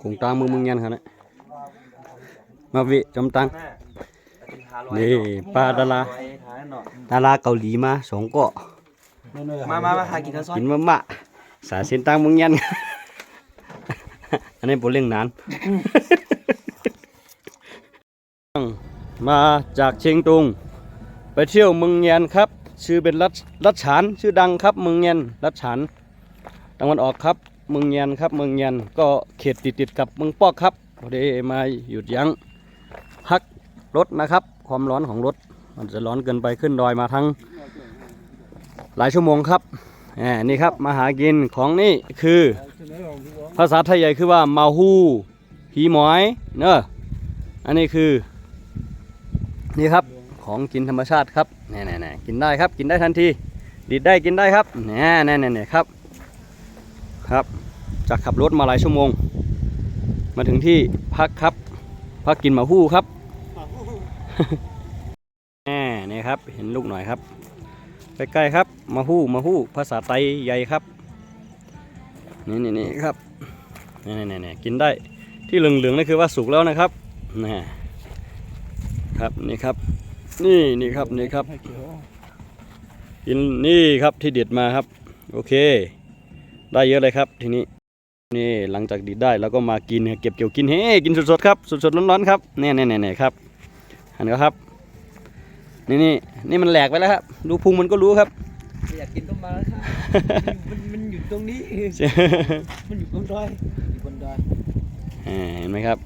คงตางมึงมึงยันครับนะมาวิจำตังนี่ปลาดาราดาราเกาหลีมาสองเกาะมามามาหากินข้าวซอยกินมะมะสาเส้นตังมึงยันอันนี้โบเล่งนาน มาจากเชียงตุง ไปเที่ยวเมืองเงียนครับ ชื่อเป็นรัชรัชฉานชื่อดังครับเมืองเงียนรัชฉานตะวันออกครับ เมืองเงียนครับเมืองเงียนก็เขตติดติดๆกับเมืองปอกครับพอดีมาหยุดยั้งพักรถนะครับ ความร้อนของรถ มันจะร้อนเกินไปขึ้นดอยมาทั้ง หลายชั่วโมงครับนี่ครับมาหากินของนี่คือ ภาษาไทยใหญ่คือว่ามาฮูหีหมอยเนอะอันนี้คือ นี่ครับของกินธรรมชาติครับแน่ๆๆกินได้ครับ กินได้ทันทีดีดได้กินได้ครับแน่ๆๆครับ ครับ จากขับรถมาหลายชั่วโมง มาถึงที่พักครับ พักกินหมาฮู้ครับแน่นี่ครับ เห็นลูกหน่อยครับใกล้ๆครับหมาฮู้หมาฮู้ภาษาไทยใหญ่ครับนี่นี่นี่ครับนี่นี่นี่กินได้ที่เหลืองๆนี่คือว่าสุกแล้วนะครับนี่ครับนี่ครับ นี่นี่ครับนี่ครับกินนี่ครับที่เด็ดมาครับ โอเค ได้เยอะเลยครับทีนี้นี่หลังจากดีดได้แล้วก็มากินเก็บเกี่ยวกินเฮ้กินสดๆครับสดๆร้อนๆครับแน่ๆๆๆครับอันนี้ครับนี่นี่นี่มันแหลกไปแล้วครับดูพุงมันก็รู้ครับอยากกินก็มาครับมันมันอยู่ตรงนี้มันอยู่บนดอยอยู่บนดอยอ่าเห็นไหมครับ